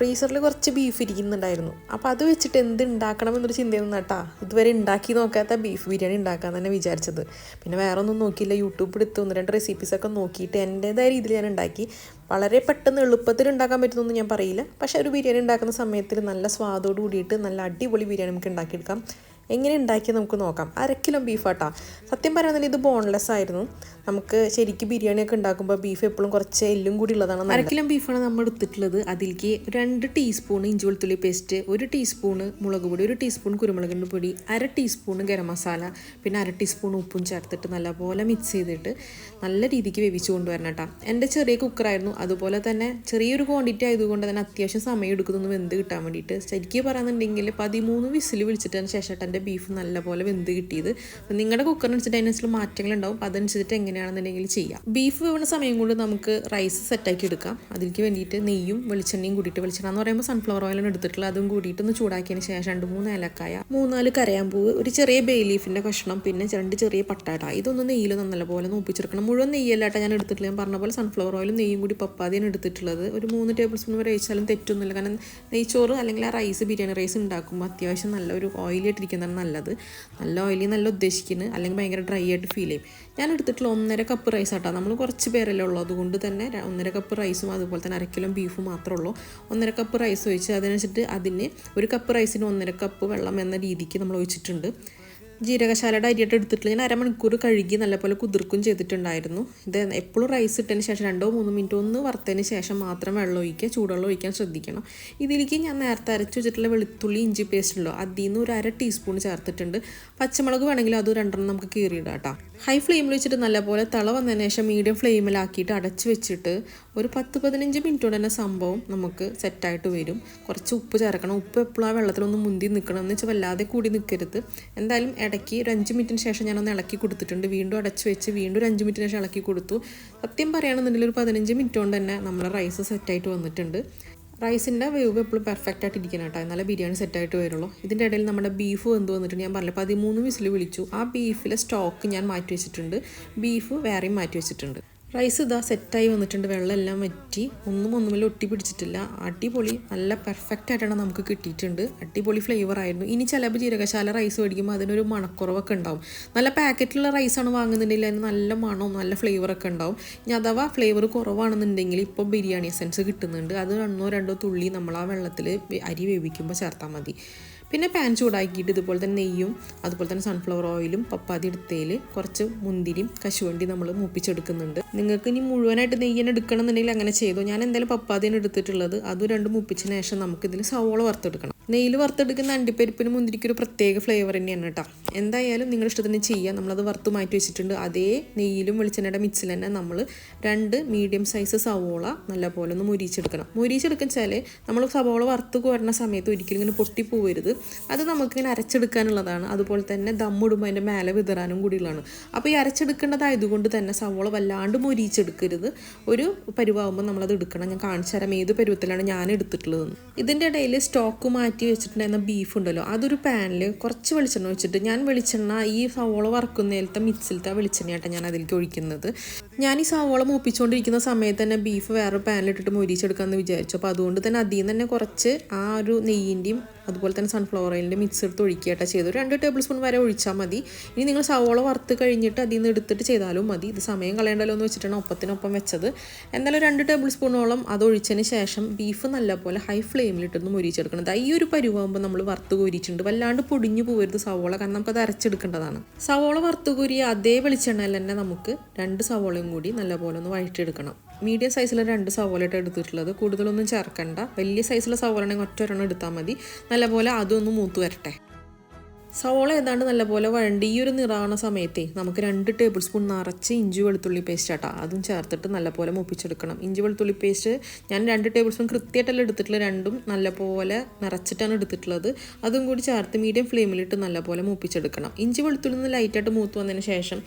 ഫ്രീസറിൽ കുറച്ച് ബീഫ് ഇരിക്കുന്നുണ്ടായിരുന്നു. അപ്പോൾ അത് വെച്ചിട്ട് എന്ത് ഉണ്ടാക്കണം എന്നൊരു ചിന്തയൊന്നും കേട്ടാ. ഇതുവരെ ഉണ്ടാക്കി നോക്കാത്ത ബീഫ് ബിരിയാണി ഉണ്ടാക്കാൻ തന്നെ വിചാരിച്ചത്. പിന്നെ വേറെ ഒന്നും നോക്കിയില്ല. യൂട്യൂബ് എടുത്ത്. ഒന്ന് രണ്ട് റെസിപ്പീസൊക്കെ നോക്കിയിട്ട് എന്റേതായ രീതിയിൽ ഞാൻ ഉണ്ടാക്കി. വളരെ പെട്ടെന്ന് എളുപ്പത്തിൽ ഉണ്ടാക്കാൻ പറ്റുന്നൊന്നും ഞാൻ പറയില്ല. പക്ഷേ ഒരു ബിരിയാണി ഉണ്ടാക്കുന്ന സമയത്തിൽ നല്ല സ്വാദോട് കൂടിയിട്ട് നല്ല അടിപൊളി ബിരിയാണി നമുക്ക് ഉണ്ടാക്കിയെടുക്കാം. എങ്ങനെ ഉണ്ടാക്കിയത് നമുക്ക് നോക്കാം. അര കിലോ ബീഫാട്ടാ സത്യം പറയുന്നതിന് ഇത് ബോൺലെസ് ആയിരുന്നു. നമുക്ക് ശരിക്കും ബിരിയാണിയൊക്കെ ഉണ്ടാക്കുമ്പോൾ ബീഫ് എപ്പോഴും കുറച്ച് എല്ലും കൂടി ഉള്ളതാണ് അരക്കിലും കിലോ ബീഫാണ് നമ്മൾ എടുത്തിട്ടുള്ളത്. അതിലേക്ക് രണ്ട് ടീസ്പൂൺ ഇഞ്ചി വെളുത്തുള്ളി പേസ്റ്റ് ഒരു ടീസ്പൂണ് മുളക് പൊടി ഒരു ടീസ്പൂൺ കുരുമുളകിന്റെ പൊടി അര ടീസ്പൂൺ ഗരം മസാല പിന്നെ അര ടീസ്പൂൺ ഉപ്പും ചേർത്തിട്ട് നല്ലപോലെ മിക്സ് ചെയ്തിട്ട് നല്ല രീതിക്ക് വേവിച്ച് കൊണ്ടുവരണം കേട്ടോ. എന്റെ ചെറിയ കുക്കറായിരുന്നു അതുപോലെ തന്നെ ചെറിയൊരു ക്വാണ്ടിറ്റി ആയതുകൊണ്ട് തന്നെ അത്യാവശ്യം സമയം എടുക്കുന്നു വെന്ത് കിട്ടാൻ വേണ്ടിയിട്ട്. ശരിക്കും പറയുന്നുണ്ടെങ്കിൽ പതിമൂന്ന് വിസിൽ വിളിച്ചിട്ടതിന് ശേഷം എന്റെ ബീഫ് നല്ലപോലെ വെന്ത് കിട്ടിയത്. നിങ്ങളുടെ കുക്കറിനനുസരിച്ച് അതിനനുസരിച്ച് മാറ്റങ്ങൾ അതനുസരിച്ചിട്ട് അപ്പം അതനുസരിച്ചിട്ട് ചെയ്യാം. ബീഫ് വേണ സമയം കൊണ്ട് നമുക്ക് റൈസ് സെറ്റാക്കി എടുക്കാം. അതിലേക്ക് വേണ്ടിയിട്ട് നെയ്യും വെളിച്ചെണ്ണയും കൂടിയിട്ട് വെളിച്ചെണ്ണ എന്ന് പറയുമ്പോൾ സൺഫ്ലവർ ഓയിലാണ് എടുത്തിട്ടുള്ളത്. അതും കൂടിയിട്ട് ഒന്ന് ചൂടാക്കിയതിന് ശേഷം രണ്ട് മൂന്ന് ഏലക്കായ മൂന്നാൽ കരയാമ്പൂവ് ഒരു ചെറിയ ബേ ലീഫിന്റെ കഷ്ണം പിന്നെ രണ്ട് ചെറിയ പട്ടാട. ഇതൊന്ന് നെയ്യിൽ നല്ലപോലെ നോപ്പിച്ചെടുക്കണം മുഴുവൻ നെയ്യല്ലാട്ട ഞാൻ എടുത്തിട്ടില്ല ഞാൻ പറഞ്ഞ പോലെ സൺഫ്ലവർ ഓയിലും നെയ്യും കൂടി പപ്പാതിയാണ് എടുത്തിട്ടുള്ളത്. ഒരു മൂന്ന് ടേബിൾ സ്പൂൺ വരെ ഒഴിച്ചാലും തെറ്റൊന്നുമില്ല. കാരണം നെയ്ച്ചോറ് അല്ലെങ്കിൽ ആ റൈസ് ബിരിയാണി റൈസ് ഉണ്ടാക്കുമ്പോൾ അത്യാവശ്യം നല്ല ഒരു ഓയിലി ആയിട്ടിരിക്കുന്നതാണ് നല്ലത്. നല്ല ഓയിലി നല്ല ഉദ്ദേശിക്കുന്നത് അല്ലെങ്കിൽ ഭയങ്കര ഡ്രൈ ആയിട്ട് ഫീൽ ചെയ്യും. ഞാൻ എടുത്തിട്ടുള്ള ഒന്നര കപ്പ് റൈസ് ആട്ടോ. നമ്മൾ കുറച്ച് പേരല്ലേ ഉള്ളൂ. അതുകൊണ്ട് തന്നെ ഒന്നര കപ്പ് റൈസും അതുപോലെ തന്നെ അരക്കിലും കിലോ ബീഫും മാത്രമേ ഉള്ളൂ. ഒന്നര കപ്പ് റൈസ് ഒഴിച്ച് അതിനനുസരിച്ചിട്ട് അതിന് ഒരു കപ്പ് റൈസിന് ഒന്നര കപ്പ് വെള്ളം എന്ന രീതിക്ക് നമ്മൾ ഒഴിച്ചിട്ടുണ്ട്. ജീരകശാലയുടെ അരിയായിട്ട് എടുത്തിട്ടില്ല. ഞാൻ അരമണിക്കൂർ കഴുകി നല്ലപോലെ കുതിർക്കും ചെയ്തിട്ടുണ്ടായിരുന്നു. ഇത് എപ്പോഴും റൈസ് ഇട്ടതിന് ശേഷം രണ്ടോ മൂന്നോ മിനിറ്റ് ഒന്ന് വറുത്തതിന് ശേഷം മാത്രം വെള്ളം ഒഴിക്കുക ചൂടുവെള്ളം ഒഴിക്കാൻ ശ്രദ്ധിക്കണം. ഇതിലേക്ക് ഞാൻ നേരത്തെ അരച്ച് വെച്ചിട്ടുള്ള വെളുത്തുള്ളി ഇഞ്ചി പേസ്റ്റ് ഉണ്ടോ അതിൽ നിന്ന് ഒരു അര ടീസ്പൂൺ ചേർത്തിട്ടുണ്ട്. പച്ചമുളക് വേണമെങ്കിൽ അത് രണ്ടെണ്ണം നമുക്ക് കീറിയിടാം കേട്ടോ. ഹൈ ഫ്ലെയിമിൽ വെച്ചിട്ട് നല്ലപോലെ തള വന്നതിന് ശേഷം മീഡിയം ഫ്ലെയിമിലാക്കിയിട്ട് അടച്ച് വെച്ചിട്ട് ഒരു പത്ത് പതിനഞ്ച് മിനിറ്റ് കൊണ്ട് തന്നെ സംഭവം നമുക്ക് സെറ്റായിട്ട് വരും. കുറച്ച് ഉപ്പ് ചേർക്കണം. ഉപ്പ് എപ്പോഴും ആ വെള്ളത്തിലൊന്ന് മുന്തി നിൽക്കണം എന്ന് വെച്ചാൽ വല്ലാതെ കൂടി നിൽക്കരുത് എന്തായാലും ഇടയ്ക്ക് ഒരു അഞ്ച് മിനിറ്റിന് ശേഷം ഞാനൊന്ന് ഇളക്കി കൊടുത്തിട്ടുണ്ട്. വീണ്ടും അടച്ച് വെച്ച് വീണ്ടും ഒരു അഞ്ച് മിനിറ്റിന് ശേഷം ഇളക്കി കൊടുത്തു. സത്യം പറയുകയാണെന്നുണ്ടെങ്കിൽ ഒരു പതിനഞ്ച് മിനിറ്റ് കൊണ്ട് തന്നെ നമ്മുടെ റൈസ് സെറ്റായിട്ട് വന്നിട്ടുണ്ട്. റൈസിന്റെ വേവ് എപ്പോഴും പെർഫെക്റ്റ് ആയിട്ട് ഇരിക്കണം കേട്ടോ. എന്നാലേ ബിരിയാണി സെറ്റായിട്ട് വരുള്ളൂ. ഇതിന്റെ ഇടയിൽ നമ്മുടെ ബീഫ് വെന്ത് വന്നിട്ടുണ്ട്. ഞാൻ പറഞ്ഞില്ല പതിമൂന്ന് വിസിൽ വിളിച്ചു. ആ ബീഫിലെ സ്റ്റോക്ക് ഞാൻ മാറ്റി വെച്ചിട്ടുണ്ട്. ബീഫ് വേറെയും മാറ്റി വെച്ചിട്ടുണ്ട്. റൈസ് ഇതാ സെറ്റായി വന്നിട്ടുണ്ട്. വെള്ളമെല്ലാം വറ്റി. ഒന്നും ഒന്നുമില്ല ഒട്ടി പിടിച്ചിട്ടില്ല. അടിപൊളി നല്ല പെർഫെക്റ്റ് ആയിട്ടാണ് നമുക്ക് കിട്ടിയിട്ടുണ്ട്. അടിപൊളി ഫ്ലേവർ ആയിരുന്നു. ഇനി ചിലപ്പോൾ ജീരകശാല റൈസ് മേടിക്കുമ്പോൾ അതിനൊരു മണക്കുറവൊക്കെ ഉണ്ടാവും. നല്ല പാക്കറ്റിലുള്ള റൈസാണ് വാങ്ങുന്നുണ്ടെങ്കിൽ അതിന് നല്ല മണവും നല്ല ഫ്ലേവറൊക്കെ ഉണ്ടാവും. ഇനി അഥവാ ഫ്ലേവർ കുറവാണെന്നുണ്ടെങ്കിൽ ഇപ്പോൾ ബിരിയാണി എസൻസ് കിട്ടുന്നുണ്ട്. അത് രണ്ടോ രണ്ടോ തുള്ളി നമ്മൾ ആ വെള്ളത്തിൽ അരി വേവിക്കുമ്പോൾ ചേർത്താൽ മതി. പിന്നെ പാൻ ചൂടാക്കിയിട്ട് ഇതുപോലെ തന്നെ നെയ്യും അതുപോലെ തന്നെ സൺഫ്ലവർ ഓയിലും പപ്പാതി എടുത്തതിൽ കുറച്ച് മുന്തിരിയും കശുവണ്ടി നമ്മൾ മുപ്പിച്ചെടുക്കുന്നുണ്ട്. നിങ്ങൾക്ക് ഇനി മുഴുവനായിട്ട് നെയ്യനെ എടുക്കണം എന്നുണ്ടെങ്കിൽ അങ്ങനെ ചെയ്തു. ഞാൻ എന്തായാലും പപ്പാതിയാണ് എടുത്തിട്ടുള്ളത്. അതും രണ്ടും മുപ്പിച്ചതിന് ശേഷം നമുക്കിതിൽ സവോള വറുത്തെടുക്കണം. നെയ്യിൽ വറുത്തെടുക്കുന്ന അണ്ടിപ്പരിപ്പിന് മുന്തിരിക്ക് ഒരു പ്രത്യേക ഫ്ലേവർ തന്നെയാണ് കേട്ടോ. എന്തായാലും നിങ്ങൾ ഇഷ്ടത്തിന് ചെയ്യുക നമ്മളത് വറുത്ത് മാറ്റി വെച്ചിട്ടുണ്ട്. അതേ നെയ്യിലും വെളിച്ചെണ്ണയുടെ മിക്സിൽ തന്നെ നമ്മൾ രണ്ട് മീഡിയം സൈസ് സവോള നല്ലപോലെ ഒന്ന് മുരിച്ചെടുക്കണം മുരിച്ചെടുക്കുന്ന വെച്ചാൽ നമ്മൾ സവോള വറുത്ത് കോരുന്ന സമയത്ത് ഒരിക്കലും ഇങ്ങനെ പൊട്ടിപ്പോവരുത് അത് നമുക്കിങ്ങനെ അരച്ചെടുക്കാനുള്ളതാണ്. അതുപോലെ തന്നെ ദമ്മിടുമ്പോൾ അതിന്റെ മേലെ വിതറാനും കൂടിയുള്ളതാണ്. അപ്പോൾ ഈ അരച്ചെടുക്കേണ്ടതായതുകൊണ്ട് തന്നെ സവോള വല്ലാണ്ട് മുരിച്ചെടുക്കരുത് ഒരു പരുവാകുമ്പോൾ നമ്മളത് എടുക്കണം. ഞാൻ കാണിച്ചു തരാം. ഏത് പരുവത്തിലാണ് ഞാൻ എടുത്തിട്ടുള്ളത് ഇതിന്റെ ഇടയിൽ സ്റ്റോക്ക് മാറ്റി വെച്ചിട്ടുണ്ടായിരുന്ന ബീഫ് ഉണ്ടല്ലോ അതൊരു പാനിൽ കുറച്ച് വെളിച്ചെണ്ണ വെച്ചിട്ട് ഞാൻ വെളിച്ചെണ്ണ ഈ സവോള വറക്കുന്നതിലത്തെ മിക്സിലത്തെ വെളിച്ചെണ്ണയായിട്ടാണ് ഞാൻ അതിലേക്ക് ഒഴിക്കുന്നത്. ഞാൻ ഈ സവോള മൂപ്പിച്ചുകൊണ്ടിരിക്കുന്ന സമയത്ത് തന്നെ ബീഫ് വേറെ പാനിലിട്ടിട്ട് മൊരിച്ചെടുക്കാമെന്ന് വിചാരിച്ചു. അപ്പോൾ അതുകൊണ്ട് തന്നെ അതിൽ നിന്ന് തന്നെ കുറച്ച് ആ ഒരു നെയ്യിന്റെയും അതുപോലെ തന്നെ സൺഫ്ലവർ ഓയിലിന്റെ മിക്സ് എടുത്ത് ഒഴിക്കുകയാട്ട ചെയ്തു രണ്ട് ടേബിൾ സ്പൂൺ വരെ ഒഴിച്ചാൽ മതി. ഇനി നിങ്ങൾ സവോള വറുത്ത് കഴിഞ്ഞിട്ട് അതിൽ നിന്ന് എടുത്തിട്ട് ചെയ്താലും മതി. ഇത് സമയം കളയണ്ടല്ലോ എന്ന് വെച്ചിട്ടാണ് ഒപ്പത്തിനൊപ്പം വെച്ചത്. എന്തായാലും രണ്ട് ടേബിൾ സ്പൂണോളം അത് ഒഴിച്ചതിന് ശേഷം ബീഫ് നല്ലപോലെ ഹൈ ഫ്ലെയിമിലിട്ടൊന്ന് മൊരിച്ചെടുക്കണം. ഈ പരുവാകുമ്പോൾ നമ്മൾ വറുത്ത് കോരിയിട്ടുണ്ട് വല്ലാണ്ട് പൊടിഞ്ഞു പോകരുത് സവോള. കാരണം നമുക്കത് അരച്ചെടുക്കേണ്ടതാണ്. സവോള വറുത്ത് കോരിയ അതേ വെളിച്ചെണ്ണയിൽ തന്നെ നമുക്ക് രണ്ട് സവോളയും കൂടി നല്ലപോലെ ഒന്ന് വഴറ്റിയെടുക്കണം. മീഡിയം സൈസിലെ രണ്ട് സവോളയായിട്ട് എടുത്തിട്ടുള്ളത്. കൂടുതലൊന്നും ചേർക്കണ്ട. വലിയ സൈസിലെ സവോളയാണെങ്കിൽ ഒറ്റ ഒരെണ്ണം എടുത്താൽ മതി. നല്ലപോലെ അതൊന്ന് മൂത്ത് വരട്ടെ. സവോള ഏതാണ്ട് നല്ലപോലെ വഴണ്ടി ഈ ഒരു നിറാവണ സമയത്തേ നമുക്ക് രണ്ട് ടേബിൾ സ്പൂൺ നിറച്ച് ഇഞ്ചി വെളുത്തുള്ളി പേസ്റ്റ് ആട്ടാ അതും ചേർത്തിട്ട് നല്ലപോലെ മുപ്പിച്ചെടുക്കണം. ഇഞ്ചി വെളുത്തുള്ളി പേസ്റ്റ് ഞാൻ രണ്ട് ടേബിൾ സ്പൂൺ കൃത്യമായിട്ടല്ല എടുത്തിട്ടുള്ള രണ്ടും നല്ലപോലെ നിറച്ചിട്ടാണ് എടുത്തിട്ടുള്ളത്. അതും കൂടി ചേർത്ത് മീഡിയം ഫ്ലെയിമിലിട്ട് നല്ലപോലെ മുപ്പിച്ചെടുക്കണം. ഇഞ്ചി വെളുത്തുള്ളി നിന്ന് ലൈറ്റായിട്ട് മൂത്ത് വന്നതിന് ശേഷം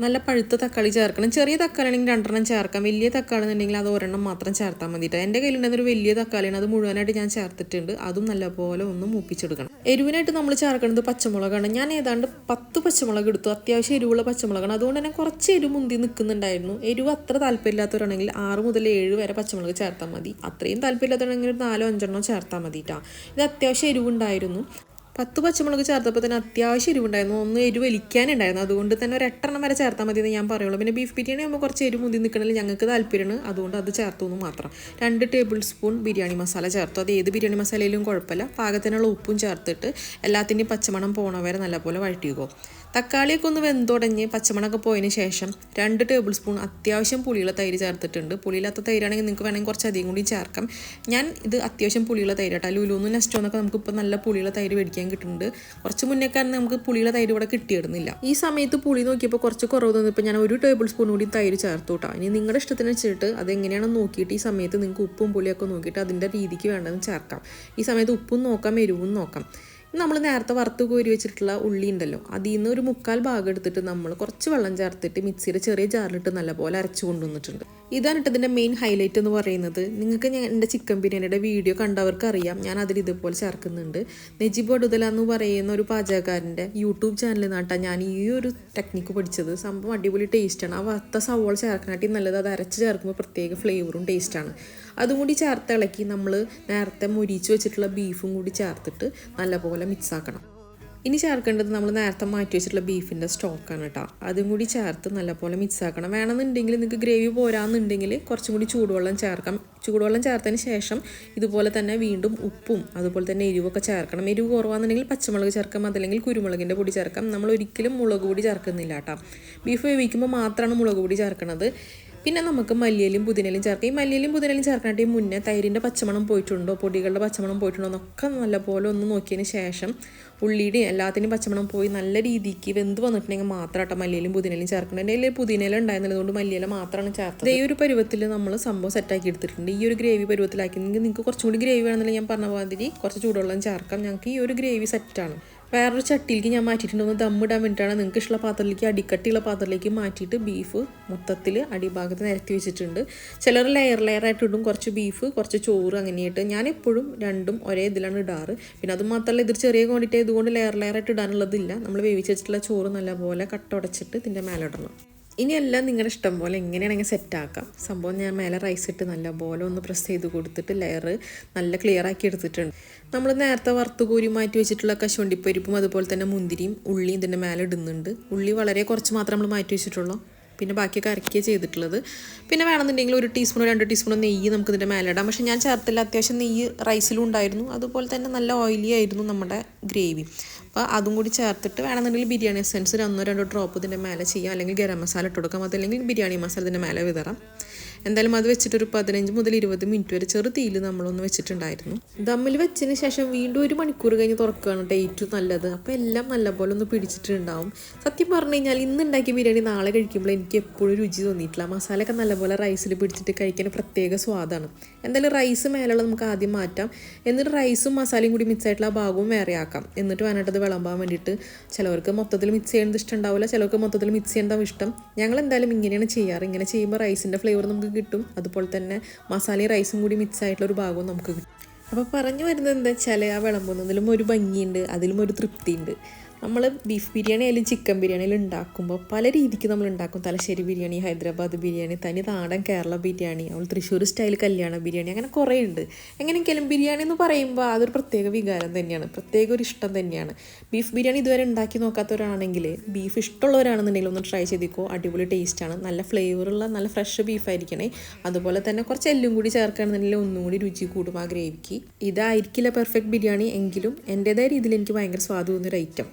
നല്ല പഴുത്ത തക്കാളി ചേർക്കണം. ചെറിയ തക്കാളി ആണെങ്കിൽ രണ്ടെണ്ണം ചേർക്കാം. വലിയ തക്കാളി എന്നുണ്ടെങ്കിൽ അത് ഒരെണ്ണം മാത്രം ചേർത്താൽ മതിയിട്ട് എന്റെ കയ്യിലുണ്ടെന്നൊരു വലിയ തക്കാളിയാണ്. അത് മുഴുവനായിട്ട് ഞാൻ ചേർത്തിട്ടുണ്ട്. അതും നല്ലപോലെ ഒന്ന് മൂപ്പിച്ചെടുക്കണം. എരിവിനായിട്ട് നമ്മൾ ചേർക്കുന്നത് പച്ചമുളകാണ്. ഞാൻ ഏതാണ്ട് പത്ത് പച്ചമുളക് എടുത്തു. അത്യാവശ്യം എരിവുള്ള പച്ചമുളകാണ്. അതുകൊണ്ട് തന്നെ കുറച്ച് എരിവ് മുന്തി നിൽക്കുന്നുണ്ടായിരുന്നു. എരിവ് അത്ര താല്പര്യമില്ലാത്തവരാണെങ്കിൽ ആറ് മുതൽ ഏഴ് വരെ പച്ചമുളക് ചേർത്താൽ മതി. അത്രയും താല്പര്യമില്ലാത്തവരാണെങ്കിൽ ഒരു നാലോ അഞ്ചെണ്ണോ ചേർത്താൽ മതിട്ടാ. ഇത് അത്യാവശ്യം എരിവുണ്ടായിരുന്നു. പത്ത് പച്ചമുളക് ചേർത്തപ്പോൾ തന്നെ അത്യാവശ്യം എരിവുണ്ടായിരുന്നു. ഒന്ന് എരിവ് വലിക്കാനുണ്ടായിരുന്നു അതുകൊണ്ട് തന്നെ ഒരു എട്ടെണ്ണം വരെ ചേർത്താൽ മതി എന്ന് ഞാൻ പറയുള്ളൂ. പിന്നെ ബീഫ് ബിരിയാണി ആകുമ്പോൾ കുറച്ച് എരിവ് മുന്തി നിൽക്കണമെങ്കിൽ ഞങ്ങൾക്ക് താല്പര്യമാണ്. അതുകൊണ്ട് അത് ചേർത്തു എന്ന് മാത്രം. രണ്ട് ടേബിൾ സ്പൂൺ ബിരിയാണി മസാല ചേർത്തു. അത് ഏത് ബിരിയാണി മസാലയിലും കുഴപ്പമില്ല. പാകത്തിനുള്ള ഉപ്പും ചേർത്തിട്ട് എല്ലാത്തിന്റെയും പച്ചമണം പോണ വരെ നല്ലപോലെ വഴറ്റിക്കോ. തക്കാളിയൊക്കെ ഒന്ന് വെന്തുടഞ്ഞ് പച്ചമണമൊക്കെ പോയതിന് ശേഷം രണ്ട് ടേബിൾ സ്പൂൺ അത്യാവശ്യം പുളിയുള്ള തൈര് ചേർത്തിട്ടുണ്ട്. പുളിയില്ലാത്ത തൈരാണെങ്കിൽ നിങ്ങൾക്ക് വേണമെങ്കിൽ കുറച്ച് അധികം കൂടി ചേർക്കാം. ഞാൻ ഇത് അത്യാവശ്യം പുളിയുള്ള തൈരാട്ടോ. ലുലുന്ന് നെസ്റ്റോ എന്നൊക്കെ നമുക്ക് ഇപ്പോൾ നല്ല പുളിയുള്ള തൈര് മേടിക്കാൻ കിട്ടുന്നുണ്ട്. കുറച്ച് മുന്നേക്കാരൻ നമുക്ക് പുളിയുള്ള തൈര് ഇവിടെ കിട്ടിയിടുന്നില്ല ഈ സമയത്ത് പുളി നോക്കിയപ്പോൾ കുറച്ച് കുറവ് തന്നിപ്പോൾ ഞാൻ ഒരു ടേബിൾ സ്പൂൺ കൂടി തൈര് ചേർത്തു കേട്ടോ ഇനി നിങ്ങളുടെ ഇഷ്ടത്തിന് വെച്ചിട്ട് അത് എങ്ങനെയാണെന്ന് നോക്കിയിട്ട് ഈ സമയത്ത് നിങ്ങൾക്ക് ഉപ്പും പുളിയൊക്കെ നോക്കിയിട്ട് അതിന്റെ രീതിക്ക് വേണ്ടതെന്ന് ചേർക്കാം. ഈ സമയത്ത് ഉപ്പും നോക്കാം എരിവും നോക്കാം. നമ്മൾ നേരത്തെ വറുത്ത് കോരി വെച്ചിട്ടുള്ള ഉള്ളി ഉണ്ടല്ലോ അതിൽ നിന്ന് ഒരു മുക്കാൽ ഭാഗം എടുത്തിട്ട് നമ്മൾ കുറച്ച് വെള്ളം ചേർത്തിട്ട് മിക്സിയുടെ ചെറിയ ജാറിലിട്ട് നല്ലപോലെ അരച്ചു കൊണ്ടുവന്നിട്ടുണ്ട്. ഇതാണ് ഇതിന്റെ മെയിൻ ഹൈലൈറ്റ് എന്ന് പറയുന്നത്. നിങ്ങൾക്ക് ഞാൻ എന്റെ ചിക്കൻ ബിരിയാണിയുടെ വീഡിയോ കണ്ടവർക്ക് അറിയാം ഞാൻ അതിൽ ഇതുപോലെ ചേർക്കുന്നുണ്ട്. നെജിബ് അടുതല എന്ന് പറയുന്ന ഒരു പാചകക്കാരന്റെ യൂട്യൂബ് ചാനലിൽ നിന്നാട്ടാ ഞാൻ ഈ ഒരു ടെക്നിക്ക് പഠിച്ചത്. സംഭവം അടിപൊളി ടേസ്റ്റാണ് ആ വത്ത സവോള ചേർക്കാനായിട്ട് നല്ലത്. അത് അരച്ച് ചേർക്കുമ്പോൾ പ്രത്യേക ഫ്ലേവറും ടേസ്റ്റാണ് അതും കൂടി ചേർത്ത് ഇളക്കി നമ്മൾ നേരത്തെ മുരിച്ച് വെച്ചിട്ടുള്ള ബീഫും കൂടി ചേർത്തിട്ട് നല്ലപോലെ മിക്സ് ആക്കണം. ഇനി ചേർക്കേണ്ടത് നമ്മൾ നേരത്തെ മാറ്റി വെച്ചിട്ടുള്ള ബീഫിന്റെ സ്റ്റോക്കാണ് കേട്ടോ. അതും കൂടി ചേർത്ത് നല്ലപോലെ മിക്സ് ആക്കണം. വേണമെന്നുണ്ടെങ്കിൽ നിങ്ങൾക്ക് ഗ്രേവി പോരാന്നുണ്ടെങ്കിൽ കുറച്ചും കൂടി ചൂടുവെള്ളം ചേർക്കാം. ചൂടുവെള്ളം ചേർത്തതിന് ശേഷം ഇതുപോലെ തന്നെ വീണ്ടും ഉപ്പും അതുപോലെ തന്നെ എരിവൊക്കെ ചേർക്കണം. എരിവ് കുറവാണെന്നുണ്ടെങ്കിൽ പച്ചമുളക് ചേർക്കാം അതല്ലെങ്കിൽ കുരുമുളകിന്റെ പൊടി ചേർക്കാം. നമ്മൾ ഒരിക്കലും മുളക് പൊടി ചേർക്കുന്നില്ല കേട്ടോ. ബീഫ് വേവിക്കുമ്പോൾ മാത്രമാണ് മുളക് പൊടി ചേർക്കണത്. പിന്നെ നമുക്ക് മല്ലിയലും പുതിനലും ചേർക്കാം. ഈ മല്ലിയിലും പുതിനയിലും ചേർക്കാനായിട്ട് മുന്നേ തൈരിന്റെ പച്ചമണം പോയിട്ടുണ്ടോ? പൊടികളുടെ പച്ചമണം പോയിട്ടുണ്ടോ? എന്നൊക്കെ നല്ലപോലെ ഒന്ന് നോക്കിയതിന് ശേഷം ഉള്ളിയുടെയും എല്ലാത്തിനും പച്ചമണം പോയി നല്ല രീതിക്ക് വെന്ത് വന്നിട്ടുണ്ടെങ്കിൽ മാത്രം കേട്ടോ മല്ലിയലും പുതിനലും ചേർക്കണം എന്റെ കയ്യിൽ പുതിനയില ഉണ്ടായിരുന്നതുകൊണ്ട് മല്ലിയല മാത്രമാണ് ചേർത്തത്. ഈ ഒരു പരുവത്തിൽ നമ്മൾ സംഭവം സെറ്റാക്കി എടുത്തിട്ടുണ്ട്. ഈ ഒരു ഗ്രേവി പരുവത്തിലാക്കി. നിങ്ങൾക്ക് കുറച്ചും കൂടി ഗ്രേവി വേണമെന്നില്ല ഞാൻ പറഞ്ഞ മാതിരി കുറച്ച് ചൂടുവെള്ളം ചേർക്കാം. ഞങ്ങൾക്ക് ഈ ഒരു ഗ്രേവി സെറ്റാണ് വേറൊരു ചട്ടിയിലേക്ക് ഞാൻ മാറ്റിയിട്ടുണ്ട്. ഒന്ന് ദമ്മിടാൻ വേണ്ടിയിട്ടാണ്. നിങ്ങൾക്ക് ഇഷ്ടമുള്ള പാത്രത്തിലേക്ക് അടിക്കട്ടിയുള്ള പാത്രത്തിലേക്ക് മാറ്റിയിട്ട് ബീഫ് മൊത്തത്തിൽ അടിഭാഗത്ത് നിരത്തി വെച്ചിട്ടുണ്ട്. ചിലർ ലെയർ ലെയർ ആയിട്ട് ഇടും. കുറച്ച് ബീഫ് കുറച്ച് ചോറ് അങ്ങനെയായിട്ട്. ഞാൻ എപ്പോഴും രണ്ടും ഒരേ ഇതിലാണ് ഇടാറ്. പിന്നെ അത് മാത്രമല്ല ഇതൊരു ചെറിയ ക്വാണ്ടിറ്റി ആയതുകൊണ്ട് ലെയർ ലെയർ ആയിട്ട് ഇടാനുള്ളതില്ല. നമ്മൾ വേവിച്ച് വെച്ചിട്ടുള്ള ചോറ് നല്ലപോലെ കട്ട ഉടച്ചിട്ട് ഇതിന്റെ മേലെ ഇടണം. ഇനിയെല്ലാം നിങ്ങളുടെ ഇഷ്ടം പോലെ എങ്ങനെയാണെങ്കിൽ സെറ്റാക്കാം സംഭവം ഞാൻ മേലെ റൈസ് ഇട്ട് നല്ല നല്ലപോലെ ഒന്ന് പ്രസ് ചെയ്ത് കൊടുത്തിട്ട് ലെയർ നല്ല ക്ലിയർ ആക്കി എടുത്തിട്ടുണ്ട്. നമ്മൾ നേരത്തെ വറുത്ത് കോരി മാറ്റി വെച്ചിട്ടുള്ള കശുവണ്ടിപ്പരിപ്പും അതുപോലെ തന്നെ മുന്തിരിയും ഉള്ളിയും ഇതിന്റെ മേലെ ഇടുന്നുണ്ട്. ഉള്ളി വളരെ കുറച്ച് മാത്രം നമ്മൾ മാറ്റി വെച്ചിട്ടുള്ളൂ. പിന്നെ ബാക്കിയൊക്കെ അരക്കുകയാണ് ചെയ്തിട്ടുള്ളത്. പിന്നെ വേണമെന്നുണ്ടെങ്കിൽ ഒരു ടീസ്പൂണോ രണ്ട് ടീസ്പൂണോ നെയ്യ് നമുക്ക് ഇതിന്റെ മേലെ ഇടാം. പക്ഷേ ഞാൻ ചേർത്തില്ല. അത്യാവശ്യം നെയ്യ് റൈസിലും ഉണ്ടായിരുന്നു. അതുപോലെ തന്നെ നല്ല ഓയിലി ആയിരുന്നു നമ്മുടെ ഗ്രേവി. അപ്പോൾ അതും കൂടി ചേർത്തിട്ട് വേണമെന്നുണ്ടെങ്കിൽ ബിരിയാണി എസെൻസ് ഒരു ഒന്നോ രണ്ടോ ഡ്രോപ്പ് ഇതിന്റെ മേലെ ചെയ്യാം. അല്ലെങ്കിൽ ഗരം മസാല ഇട്ട് കൊടുക്കാം. അതല്ലെങ്കിൽ ബിരിയാണി മസാല ഇതിന്റെ മേലെ വിതറാം. എന്തായാലും അത് വെച്ചിട്ടൊരു പതിനഞ്ച് മുതൽ ഇരുപത് മിനിറ്റ് വരെ ചെറു തീയിൽ നമ്മളൊന്ന് വെച്ചിട്ടുണ്ടായിരുന്നു. ദമ്മിൽ വെച്ചതിന് ശേഷം വീണ്ടും ഒരു മണിക്കൂർ കഴിഞ്ഞ് തുറക്കുകയാണ് കേട്ടോ ഏറ്റവും നല്ലത്. അപ്പോൾ എല്ലാം നല്ലപോലെ ഒന്ന് പിടിച്ചിട്ടുണ്ടാവും. സത്യം പറഞ്ഞു കഴിഞ്ഞാൽ ഇന്ന് ഉണ്ടാക്കിയ ബിരിയാണി നാളെ കഴിക്കുമ്പോൾ എനിക്ക് എപ്പോഴും രുചി തോന്നിയിട്ടില്ല. മസാലയൊക്കെ നല്ലപോലെ റൈസിൽ പിടിച്ചിട്ട് കഴിക്കാൻ പ്രത്യേക സ്വാദാണ്. എന്തായാലും റൈസ് മേലുള്ള നമുക്ക് ആദ്യം മാറ്റാം. എന്നിട്ട് റൈസും മസാലയും കൂടി മിക്സ് ആയിട്ടുള്ള ആ ഭാഗവും വേറെ ആക്കാം. എന്നിട്ട് വേണ്ടിട്ടത് വിളമ്പാൻ വേണ്ടിയിട്ട് ചിലവർക്ക് മൊത്തത്തിൽ മിക്സ് ചെയ്യുന്നത് ഇഷ്ടമുണ്ടാവില്ല ചിലവർക്ക് മൊത്തത്തിൽ മിക്സ് ചെയ്യേണ്ടതും ഇഷ്ടം. ഞങ്ങൾ എന്തായാലും ഇങ്ങനെയാണ് ചെയ്യാറ്. ഇങ്ങനെ ചെയ്യുമ്പോൾ റൈസിന്റെ ഫ്ലേവർ നമുക്ക് കിട്ടും. അതുപോലെ തന്നെ മസാലയും റൈസും കൂടി മിക്സ് ആയിട്ടുള്ള ഒരു ഭാഗവും നമുക്ക് കിട്ടും. അപ്പോൾ പറഞ്ഞു വരുന്നത് എന്താ വെച്ചാൽ ആ വിളമ്പുന്നതിലും ഒരു ഭംഗിയുണ്ട് അതിലും ഒരു തൃപ്തിയുണ്ട്. നമ്മൾ ബീഫ് ബിരിയാണി ആയാലും ചിക്കൻ ബിരിയാണി ആയാലും ഉണ്ടാക്കുമ്പോൾ പല രീതിക്ക് നമ്മൾ ഉണ്ടാക്കും. തലശ്ശേരി ബിരിയാണി ഹൈദരാബാദ് ബിരിയാണി തനി നാടൻ കേരള ബിരിയാണി അവൾ തൃശ്ശൂർ സ്റ്റൈൽ കല്യാണ ബിരിയാണി അങ്ങനെ കുറേ ഉണ്ട്. എങ്ങനെയൊക്കെയാലും ബിരിയാണി എന്ന് പറയുമ്പോൾ അതൊരു പ്രത്യേക വികാരം തന്നെയാണ്. പ്രത്യേക ഒരു ഇഷ്ടം തന്നെയാണ്. ബീഫ് ബിരിയാണി ഇതുവരെ ഉണ്ടാക്കി നോക്കാത്തവരാണെങ്കിൽ ബീഫ് ഇഷ്ടമുള്ളവരാണെന്നുണ്ടെങ്കിൽ ഒന്ന് ട്രൈ ചെയ്തിക്കോ. അടിപൊളി ടേസ്റ്റാണ് നല്ല ഫ്ലേവറുള്ള നല്ല ഫ്രഷ് ബീഫ് ആയിരിക്കണേ. അതുപോലെ തന്നെ കുറച്ച് എല്ലും കൂടി ചേർക്കുകയാണെന്നുണ്ടെങ്കിൽ ഒന്നും കൂടി രുചി കൂടും ആ ഗ്രേവിക്ക് ഇതായിരിക്കില്ല പെർഫെക്റ്റ് ബിരിയാണി എങ്കിലും എന്റെതായ രീതിയിൽ എനിക്ക് ഭയങ്കര സ്വാദ് തോന്നിയൊരു ഐറ്റം